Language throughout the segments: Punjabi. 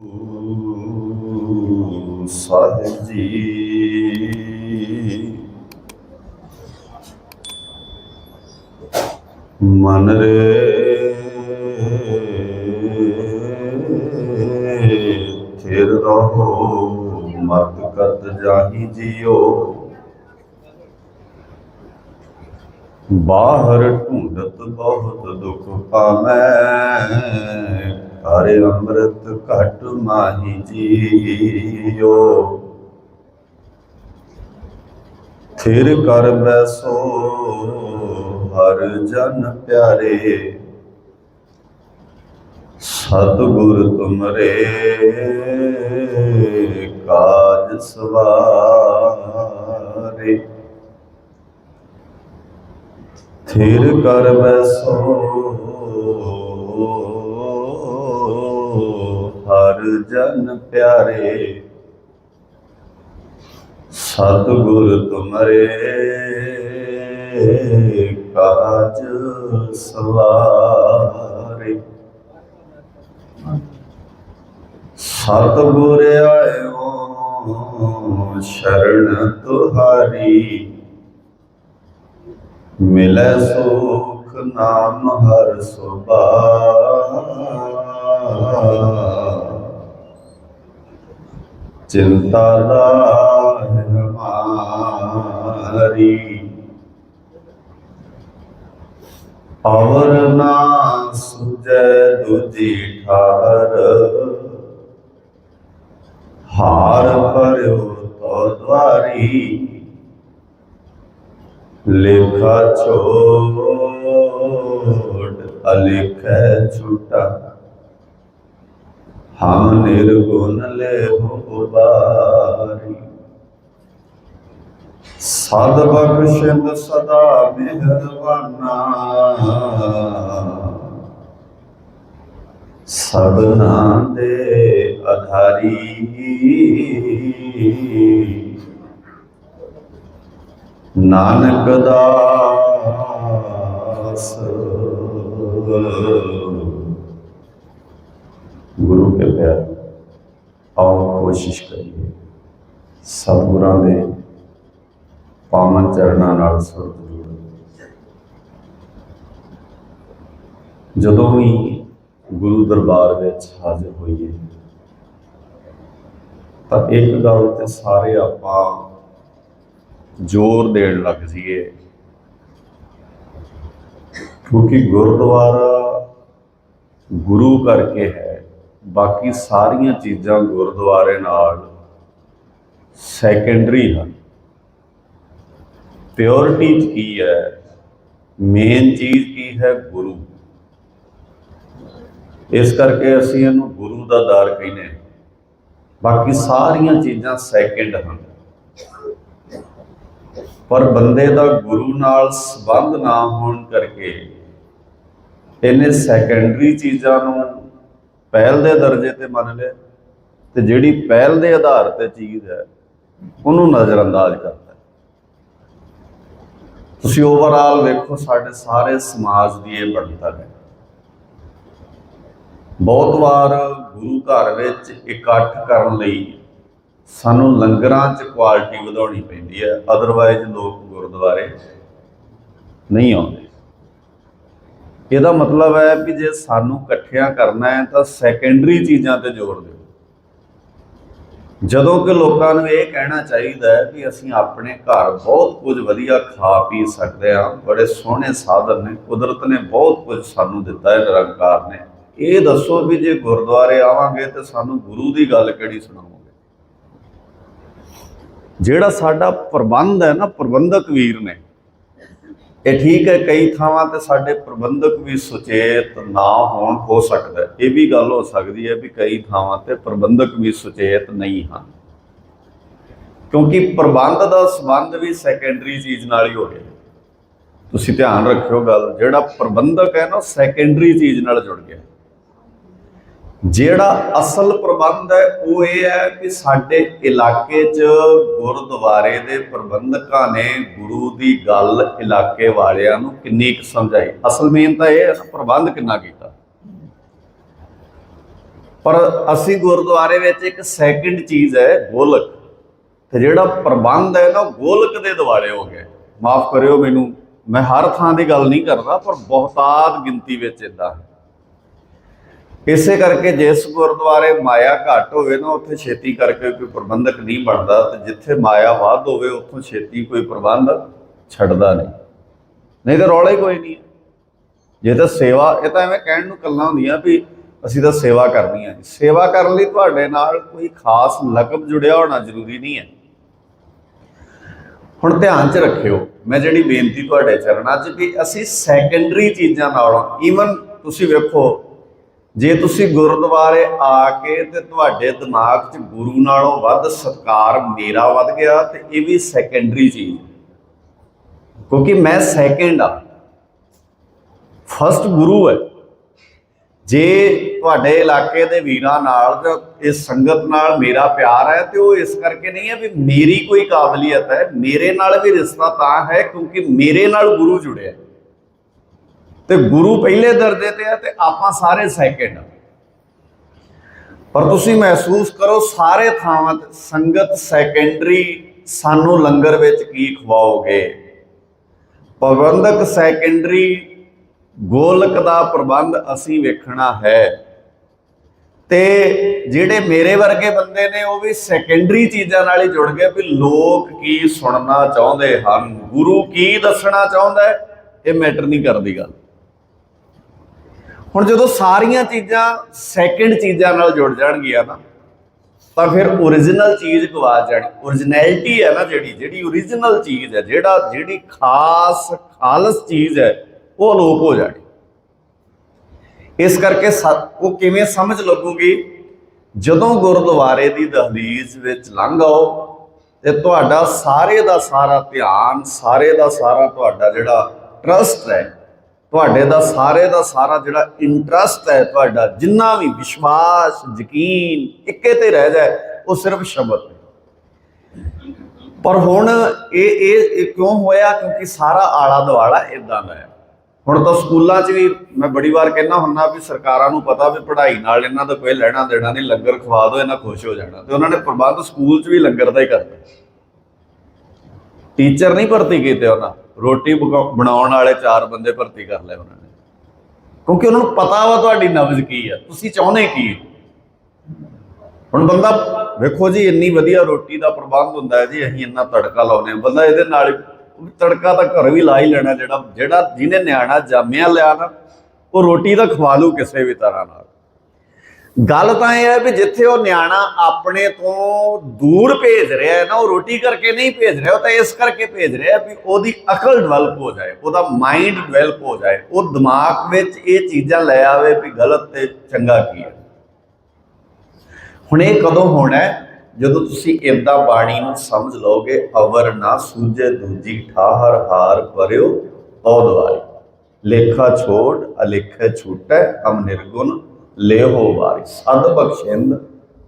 ਗੁਰੂ ਸਾਹਿਬ ਜੀ। ਮਨ ਰੇ ਥਿਰ ਰਹੋ, ਮਤ ਕਤ ਜਾਹੀ ਜਿਓ ਬਾਹਰ ਢੂੰਡਤ ਬਹੁਤ ਦੁਖ ਪਾਮੈ ਹਰੇ ਅੰਮ੍ਰਿਤ ਘਟ ਮਾਹੀ ਜੀਓ। ਥਿਰ ਕਰ ਬੈਸੋ ਹਰ ਜਨ ਪਿਆਰੇ। ਸਤਿਗੁਰ ਤੁਮਰੇ ਕਾਜ ਸਵਾਰੇ। ਥਿਰ ਕਰ ਬੈਸੋ ਹਰ ਜਨ ਪਿਆਰੇ। ਸਤਿਗੁਰ ਤੁਮਰੇ, ਕਾਜ ਸਵਾਰੇ। ਸਤਿਗੁਰ ਆਇਓ, ਸ਼ਰਨ ਤੁਹਾਰੀ। ਮਿਲੈ ਸੁਖ ਨਾਮ ਹਰ ਸੁਭਾ ਚਿੰਤਾ ਲਾਹਿ ਹਮਾਰੀ ਅਵਰ ਨਾ ਸੁਜੈ ਦੁਜੀ ਠਾਰ। ਹਾਰ ਭਰਿਓ ਤੋ ਦਵਾਰੀ ਲੇਖਾ ਛੋੜ ਅਲੇਖੈ ਹਮ ਨਿਰਗੁਣ ਲੈ ਹੋ ਬਾਰੀ ਸਦ ਬਖਸ਼ਿੰਦ ਸਦਾ ਮਿਹਰਬਾਨਾ ਸਭਨਾ ਦੇ ਅਧਾਰੀ ਨਾਨਕ ਦਾਸ ਗੁਰੂ ਕੇ ਪਿਆਰ ਆਓ ਕੋਸ਼ਿਸ਼ ਕਰੀਏ। ਸਤਿਗੁਰਾਂ ਦੇ ਪਾਵਨ ਚਰਨਾਂ ਨਾਲ ਸੁਰਤ ਜੋੜੋ ਜਦੋਂ ਵੀ ਗੁਰੂ ਦਰਬਾਰ ਵਿੱਚ ਹਾਜ਼ਰ ਹੋਈਏ, ਤਾਂ ਇੱਕ ਗੱਲ ਤੇ ਸਾਰੇ ਆਪਾਂ ਜ਼ੋਰ ਦੇਣ ਲੱਗ ਜੀਏ ਕਿਉਂਕਿ ਗੁਰਦੁਆਰਾ ਗੁਰੂ ਕਰਕੇ ਹੈ। ਬਾਕੀ ਸਾਰੀਆਂ ਚੀਜ਼ਾਂ ਗੁਰਦੁਆਰੇ ਨਾਲ ਸੈਕੰਡਰੀ ਹਨ। ਪਿਓਰਿਟੀ ਚ ਕੀ ਹੈ? ਮੇਨ ਚੀਜ਼ ਕੀ ਹੈ? ਗੁਰੂ। ਇਸ ਕਰਕੇ ਅਸੀਂ ਇਹਨੂੰ ਗੁਰੂ ਦਾ ਦਾਰ ਕਹਿੰਦੇ ਹਾਂ। ਬਾਕੀ ਸਾਰੀਆਂ ਚੀਜ਼ਾਂ ਸੈਕੰਡ ਹਨ। ਪਰ ਬੰਦੇ ਦਾ ਗੁਰੂ ਨਾਲ ਸੰਬੰਧ ਨਾ ਹੋਣ ਕਰਕੇ ਇਹਨੇ ਸੈਕੰਡਰੀ ਚੀਜ਼ਾਂ ਨੂੰ ਪਹਿਲ ਦੇ ਦਰਜੇ ਤੇ ਮੰਨ ਲਿਆ ਤੇ ਜਿਹੜੀ ਪਹਿਲ ਦੇ ਆਧਾਰ ਤੇ ਚੀਜ਼ ਹੈ, ਉਹਨੂੰ ਨਜ਼ਰਅੰਦਾਜ਼ ਕਰਦਾ ਤੁਸੀਂ ਓਵਰਆਲ ਵੇਖੋ, ਸਾਡੇ ਸਾਰੇ ਸਮਾਜ ਦੀ ਇਹ ਬਣਤਰ ਹੈ। ਬਹੁਤ ਵਾਰ ਗੁਰੂ ਘਰ ਵਿੱਚ ਇਕੱਠ ਕਰਨ ਲਈ ਸਾਨੂੰ ਲੰਗਰਾਂ 'ਚ ਕੁਆਲਿਟੀ ਵਧਾਉਣੀ ਪੈਂਦੀ ਹੈ ਅਦਰਵਾਈਜ਼ ਲੋਕ ਗੁਰਦੁਆਰੇ ਨਹੀਂ ਆਉਂਦੇ। ਇਹਦਾ ਮਤਲਬ ਹੈ ਕਿ ਜੇ ਸਾਨੂੰ ਇਕੱਠਿਆਂ ਕਰਨਾ ਹੈ ਤਾਂ ਸੈਕੰਡਰੀ ਚੀਜ਼ਾਂ ਤੇ ਜ਼ੋਰ ਦਿਓ। ਜਦੋਂ ਕਿ ਲੋਕਾਂ ਨੂੰ ਇਹ ਕਹਿਣਾ ਚਾਹੀਦਾ ਹੈ ਕਿ ਅਸੀਂ ਆਪਣੇ ਘਰ ਬਹੁਤ ਕੁਝ ਵਧੀਆ ਖਾ ਪੀ ਸਕਦੇ ਹਾਂ, ਬੜੇ ਸੋਹਣੇ ਸਾਧਨ ਨੇ, ਕੁਦਰਤ ਨੇ ਬਹੁਤ ਕੁਝ ਸਾਨੂੰ ਦਿੱਤਾ ਹੈ, ਨਿਰੰਕਾਰ ਨੇ। ਇਹ ਦੱਸੋ ਵੀ ਜੇ ਗੁਰਦੁਆਰੇ ਆਵਾਂਗੇ ਤੇ ਸਾਨੂੰ ਗੁਰੂ ਦੀ ਗੱਲ ਕਿਹੜੀ ਸੁਣਾਓਗੇ? ਜਿਹੜਾ ਸਾਡਾ ਪ੍ਰਬੰਧ ਹੈ ਨਾ, ਪ੍ਰਬੰਧਕ ਵੀਰ ਨੇ ਇਹ ਠੀਕ ਹੈ, ਕਈ ਥਾਵਾਂ ਤੇ ਸਾਡੇ ਪ੍ਰਬੰਧਕ ਵੀ ਸੁਚੇਤ ਨਾ ਹੋਣ, ਹੋ ਸਕਦਾ ਇਹ ਵੀ ਗੱਲ ਹੋ ਸਕਦੀ ਹੈ ਵੀ ਕਈ ਥਾਵਾਂ ਤੇ ਪ੍ਰਬੰਧਕ ਵੀ ਸੁਚੇਤ ਨਹੀਂ ਹਨ। ਕਿਉਂਕਿ ਪ੍ਰਬੰਧ ਦਾ ਸੰਬੰਧ ਵੀ ਸੈਕੰਡਰੀ ਚੀਜ਼ ਨਾਲ ਹੀ ਹੋ ਗਿਆ ਤੁਸੀਂ ਧਿਆਨ ਰੱਖਿਓ ਗੱਲ, ਜਿਹੜਾ ਪ੍ਰਬੰਧਕ ਹੈ ਨਾ ਸੈਕੰਡਰੀ ਚੀਜ਼ ਨਾਲ ਜੁੜ ਗਿਆ। ਜਿਹੜਾ ਅਸਲ ਪ੍ਰਬੰਧ ਹੈ, ਉਹ ਇਹ ਹੈ ਕਿ ਸਾਡੇ ਇਲਾਕੇ 'ਚ ਗੁਰਦੁਆਰੇ ਦੇ ਪ੍ਰਬੰਧਕਾਂ ਨੇ ਗੁਰੂ ਦੀ ਗੱਲ ਇਲਾਕੇ ਵਾਲਿਆਂ ਨੂੰ ਕਿੰਨੀ ਕੁ ਸਮਝਾਈ? ਅਸਲ ਮੇਨ ਤਾਂ ਇਹ ਹੈ ਨਾ ਪ੍ਰਬੰਧ ਕਿੰਨਾ ਕੀਤਾ? ਪਰ ਅਸੀਂ ਗੁਰਦੁਆਰੇ ਵਿੱਚ ਇੱਕ ਸੈਕਿੰਡ ਚੀਜ਼ ਹੈ, ਗੋਲਕ। ਤੇ ਜਿਹੜਾ ਪ੍ਰਬੰਧ ਹੈ ਨਾ, ਉਹ ਗੋਲਕ ਦੇ ਦਿਵਾਲੇ ਹੋ ਗਏ ਮਾਫ ਕਰਿਓ ਮੈਨੂੰ, ਮੈਂ ਹਰ ਥਾਂ ਦੀ ਗੱਲ ਨਹੀਂ ਕਰਦਾ, ਪਰ ਬਹੁਤਾਤ ਗਿਣਤੀ ਵਿੱਚ ਇਦਾਂ ਹੈ। ਇਸੇ ਕਰਕੇ ਜਿਸ ਗੁਰਦੁਆਰੇ ਮਾਇਆ ਘੱਟ ਹੋਵੇ ਨਾ, ਉੱਥੇ ਛੇਤੀ ਕਰਕੇ ਕੋਈ ਪ੍ਰਬੰਧਕ ਨਹੀਂ ਬਣਦਾ ਤੇ ਜਿੱਥੇ ਮਾਇਆ ਵੱਧ ਹੋਵੇ, ਉੱਥੋਂ ਛੇਤੀ ਕੋਈ ਪ੍ਰਬੰਧ ਛੱਡਦਾ ਨਹੀਂ। ਨਹੀਂ ਤਾਂ ਰੌਲਾ ਹੀ ਕੋਈ ਨਹੀਂ ਜੇ ਤਾਂ ਸੇਵਾ, ਇਹ ਤਾਂ ਐਵੇਂ ਕਹਿਣ ਨੂੰ ਗੱਲਾਂ ਹੁੰਦੀਆਂ ਵੀ ਅਸੀਂ ਤਾਂ ਸੇਵਾ ਕਰਨੀ ਹੈ। ਸੇਵਾ ਕਰਨ ਲਈ ਤੁਹਾਡੇ ਨਾਲ ਕੋਈ ਖਾਸ ਲਕਬ ਜੁੜਿਆ ਹੋਣਾ ਜ਼ਰੂਰੀ ਨਹੀਂ ਹੈ। ਹੁਣ ਧਿਆਨ 'ਚ ਰੱਖਿਓ, ਮੈਂ ਜਿਹੜੀ ਬੇਨਤੀ ਤੁਹਾਡੇ ਚਰਨਾਂ 'ਚ ਵੀ ਅਸੀਂ ਸੈਕੰਡਰੀ ਚੀਜ਼ਾਂ ਨਾਲੋਂ ਈਵਨ ਤੁਸੀਂ ਵੇਖੋ ਜੇ ਤੁਸੀਂ ਗੁਰਦੁਆਰੇ ਆ ਕੇ ਤੇ ਤੁਹਾਡੇ ਦਿਮਾਗ 'ਚ ਗੁਰੂ ਨਾਲੋਂ ਵੱਧ ਸਤਕਾਰ ਮੇਰਾ ਵੱਧ ਗਿਆ ਤੇ ਇਹ ਵੀ ਸੈਕੰਡਰੀ ਚੀਜ਼ ਕਿਉਂਕਿ ਮੈਂ ਸੈਕੰਡ ਆ। ਫਸਟ ਗੁਰੂ ਹੈ। ਜੇ ਤੁਹਾਡੇ ਇਲਾਕੇ ਦੇ ਵੀਰਾਂ ਨਾਲ ਜਾਂ ਇਸ ਸੰਗਤ ਨਾਲ ਮੇਰਾ ਪਿਆਰ ਹੈ ਤੇ ਉਹ ਇਸ ਕਰਕੇ ਨਹੀਂ ਹੈ ਵੀ ਮੇਰੀ ਕੋਈ ਕਾਬਲੀਅਤ ਹੈ। ਮੇਰੇ ਨਾਲ ਵੀ ਰਿਸ਼ਤਾ ਤਾਂ ਹੈ ਕਿਉਂਕਿ ਮੇਰੇ ਨਾਲ ਗੁਰੂ ਜੁੜਿਆ ਤੇ ਗੁਰੂ ਪਹਿਲੇ ਦਰਜੇ ਤੇ ਹੈ ਤੇ ਆਪਾਂ ਸਾਰੇ ਸੈਕਿੰਡ ਪਰ ਤੁਸੀਂ ਮਹਿਸੂਸ ਕਰੋ ਸਾਰੇ ਥਾਵਾਂ ਤੇ ਸੰਗਤ ਸੈਕੰਡਰੀ ਸਾਨੂੰ ਲੰਗਰ ਵਿੱਚ ਕੀ ਖਵਾਓਗੇ? ਪ੍ਰਬੰਧਕ ਸੈਕੰਡਰੀ ਗੋਲਕ ਦਾ ਪ੍ਰਬੰਧ ਅਸੀਂ ਵੇਖਣਾ ਹੈ। ਤੇ ਜਿਹੜੇ ਮੇਰੇ ਵਰਗੇ ਬੰਦੇ ਨੇ ਉਹ ਵੀ ਸੈਕੰਡਰੀ ਚੀਜ਼ਾਂ ਨਾਲ ਹੀ ਜੁੜ ਗਏ ਵੀ ਲੋਕ ਕੀ ਸੁਣਨਾ ਚਾਹੁੰਦੇ ਹਨ, ਗੁਰੂ ਕੀ ਦੱਸਣਾ ਚਾਹੁੰਦਾ ਇਹ ਮੈਟਰ ਨਹੀਂ ਕਰਦੀ ਗੱਲ। ਹੁਣ ਜਦੋਂ ਸਾਰੀਆਂ ਚੀਜ਼ਾਂ ਸੈਕੰਡ ਚੀਜ਼ਾਂ ਨਾਲ ਜੁੜ ਜਾਣਗੀਆਂ ਨਾ, ਤਾਂ ਫਿਰ origignal ਚੀਜ਼ ਗਵਾ ਜਾਣੀ। originality ਹੈ ਨਾ ਜਿਹੜੀ ਜਿਹੜੀ origignal ਚੀਜ਼ ਹੈ, ਜਿਹੜਾ, ਜਿਹੜੀ ਖਾਸ, ਖਾਲਸ ਚੀਜ਼ ਹੈ, ਉਹ ਅਲੋਪ ਹੋ ਜਾਣੀ। ਇਸ ਕਰਕੇ ਸ- ਉਹ ਕਿਵੇਂ ਸਮਝ ਲੱਗੂਗੀ? ਜਦੋਂ ਗੁਰਦੁਆਰੇ ਦੀ ਦਹਲੀਜ਼ ਵਿੱਚ ਲੰਘ ਆਓ, ਤੇ ਤੁਹਾਡਾ ਸਾਰੇ ਦਾ ਸਾਰਾ ਧਿਆਨ, ਸਾਰੇ ਦਾ ਸਾਰਾ ਤੁਹਾਡਾ ਜਿਹੜਾ ਟਰਸਟ ਹੈ ਤੁਹਾਡੇ ਦਾ ਸਾਰੇ ਦਾ ਸਾਰਾ ਜਿਹੜਾ ਇੰਟਰਸਟ ਹੈ ਤੁਹਾਡਾ, ਜਿੰਨਾ ਵੀ ਵਿਸ਼ਵਾਸ, ਯਕੀਨ ਇੱਕੇ ਤੇ ਰਹਿ ਜਾਏ, ਉਹ ਸਿਰਫ ਸ਼ਬਦ ਹੈ ਪਰ ਹੁਣ ਇਹ ਇਹ ਕਿਉਂ ਹੋਇਆ? ਕਿਉਂਕਿ ਸਾਰਾ ਆਲਾ ਦੁਆਲਾ ਇਦਾਂ ਦਾ ਹੈ। ਹੁਣ ਤਾਂ ਸਕੂਲਾਂ 'ਚ ਵੀ ਮੈਂ ਬੜੀ ਵਾਰ ਕਹਿਣਾ ਹੁੰਨਾ ਵੀ ਸਰਕਾਰਾਂ ਨੂੰ ਪਤਾ ਵੀ ਪੜ੍ਹਾਈ ਨਾਲ ਇਹਨਾਂ ਦਾ ਕੋਈ ਲੈਣਾ ਦੇਣਾ ਨਹੀਂ, ਲੰਗਰ ਖਵਾ ਦਿਓ, ਇਹਨਾਂ ਖੁਸ਼ ਹੋ ਜਾਣਾ। ਤੇ ਉਹਨਾਂ ਨੇ ਪ੍ਰਬੰਧ ਸਕੂਲ 'ਚ ਵੀ ਲੰਗਰ ਦਾ ਹੀ ਕਰਤਾ। ਟੀਚਰ ਨਹੀਂ ਭਰਤੀ ਕੀਤੇ ਉਹਨਾਂ। ਰੋਟੀ ਪਕਾ- ਬਣਾਉਣ ਵਾਲੇ ਚਾਰ ਬੰਦੇ ਭਰਤੀ ਕਰ ਲਏ ਉਹਨਾਂ ਨੇ। ਕਿਉਂਕਿ ਉਹਨਾਂ ਨੂੰ ਪਤਾ ਵਾ ਤੁਹਾਡੀ ਨਬਜ਼ ਕੀ ਹੈ ਤੁਸੀਂ ਚਾਹੁੰਦੇ ਕੀ ਹੁਣ ਬੰਦਾ, ਵੇਖੋ ਜੀ, ਇੰਨੀ ਵਧੀਆ ਰੋਟੀ ਦਾ ਪ੍ਰਬੰਧ ਹੁੰਦਾ ਹੈ ਜੀ, ਅਸੀਂ ਇੰਨਾ ਤੜਕਾ ਲਾਉਨੇ ਆ ਬੰਦਾ ਇਹਦੇ ਨਾਲ ਹੀ- ਤੜਕਾ ਤਾਂ ਘਰ ਵੀ ਲਾ ਹੀ ਲੈਣਾ, ਜਿਹੜਾ ਜਿਹੜਾ ਜਿਹਨੇ ਨਿਆਣਾ ਜਾਮਿਆ ਲਿਆ ਨਾ, ਉਹ ਰੋਟੀ ਦਾ ਖਵਾ ਲੂ ਕਿਸੇ ਵੀ ਤਰ੍ਹਾਂ ਨਾਲ। ਗੱਲ ਤਾਂ ਇਹ ਹੈ ਵੀ ਜਿੱਥੇ ਉਹ ਨਿਆਣਾ ਆਪਣੇ ਤੋਂ ਦੂਰ ਭੇਜ ਰਿਹਾ ਹੈ ਨਾ, ਉਹ ਰੋਟੀ ਕਰਕੇ ਨਹੀਂ ਭੇਜ ਰਿਹਾ, ਉਹ ਤਾਂ ਇਸ ਕਰਕੇ ਭੇਜ ਰਿਹਾ ਵੀ ਉਹਦੀ ਅਕਲ ਡਿਵੈਲਪ ਹੋ ਜਾਏ, ਉਹਦਾ ਮਾਈਂਡ ਡਿਵੈਲਪ ਹੋ ਜਾਏ, ਉਹ ਦਿਮਾਗ ਵਿੱਚ ਇਹ ਚੀਜ਼ਾਂ ਲੈ ਆਵੇ ਵੀ ਗਲਤ ਤੇ ਚੰਗਾ ਕੀ ਹੈ ਹੁਣ ਇਹ ਕਦੋਂ ਹੋਣਾ ਹੈ? ਜਦੋਂ ਤੁਸੀਂ ਇਦਾਂ ਬਾਣੀ ਨੂੰ ਸਮਝ ਲਓਗੇ, ਅਵਰ ਨਾ ਸੂਝੇ ਦੂਜੀ ਠਾਹਰ ਹਾਰ ਪਰਿਓ ਤਉ ਦੁਆਰੀ ਲੇਖਾ ਛੋੜ, ਅਲੇਖੇ ਛੂਟੈ ਅਮ ਨਿਰਗੁਣ ਲੇਹੋ ਵਾਰੀ। ਸਦ ਬਖਸ਼ਿੰਦ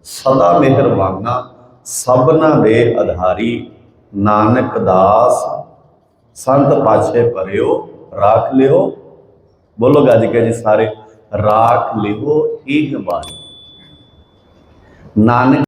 ਸਦਾ ਮਿਹਰਬਾਨਾ ਸਭਨਾ ਦੇ ਆਧਾਰੀ ਨਾਨਕ ਦਾਸ। ਸੰਤ ਪਾਛੇ ਪਰਿਓ ਰਾਖ ਲਿਓ। ਬੋਲੋ ਗੱਜ ਕੇ ਜੀ ਸਾਰੇ, ਰਾਖ ਲਿਓ, ਇਹ ਬਾਣੀ ਨਾਨਕ